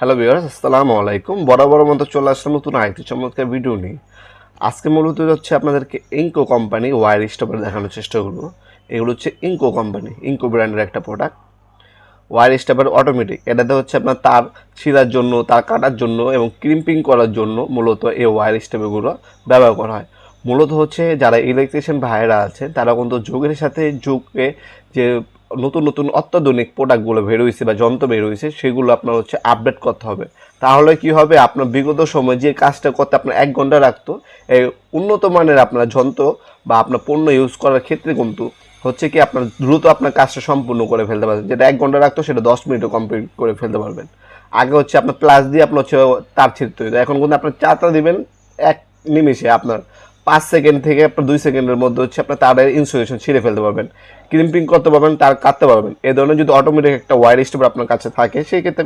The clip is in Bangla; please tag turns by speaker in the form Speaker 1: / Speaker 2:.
Speaker 1: হ্যালো ভিউয়ার্স আসসালামু আলাইকুম। বরাবর মতো চলে আসলাম নতুন আরেকটি চমৎকার ভিডিও নিয়ে। আজকে মূলত হচ্ছে আপনাদেরকে ইঙ্কো কোম্পানি ওয়ার স্টপার দেখানোর চেষ্টা করব। এগুলো হচ্ছে ইঙ্কো কোম্পানি ইঙ্কো ব্র্যান্ডের একটা প্রোডাক্ট ওয়ার স্টপার অটোমেটিক এটাতে হচ্ছে আপনার তার ছিঁড়ার জন্য, তার কাটার জন্য এবং ক্রিম্পিং করার জন্য মূলত এই ওয়ার স্টেপগুলো ব্যবহার করা হয়। মূলত হচ্ছে যারা ইলেকট্রিশিয়ান ভাইয়েরা আছে, তারা কিন্তু যুগের সাথে যুগে যে নতুন নতুন অত্যাধুনিক প্রোডাক্টগুলো বের হয়েছে বা যন্ত্র বের হয়েছে সেগুলো আপনার হচ্ছে আপডেট করতে হবে। তাহলে কি হবে? আপনার বিগত সময় যে কাজটা করতে আপনার এক ঘণ্টা রাখতো এই উন্নত মানের আপনার যন্ত্র বা আপনার পণ্য ইউজ করার ক্ষেত্রে কিন্তু হচ্ছে কি আপনার দ্রুত আপনার কাজটা সম্পূর্ণ করে ফেলতে পারবেন। যেটা এক ঘণ্টা রাখতো সেটা দশ মিনিটও কমপ্লিট করে ফেলতে পারবেন। আগে হচ্ছে আপনার প্লাস দিয়ে আপনার হচ্ছে তার ছিঁড়তে এখন কিন্তু আপনার চাটা দিবেন, এক নিমিষে আপনার পাঁচ সেকেন্ড থেকে আপনার দুই সেকেন্ডের মধ্যে হচ্ছে আপনার তারের ইনসুলেশন ছিঁড়ে ফেলতে পারবেন। ক্রিম্পিং করতে পারবেন, তার কাটতে পারবেন। এ ধরনের যদি অটোমেটিক একটা ওয়ার স্টোর আপনার কাছে থাকে, সেই ক্ষেত্রে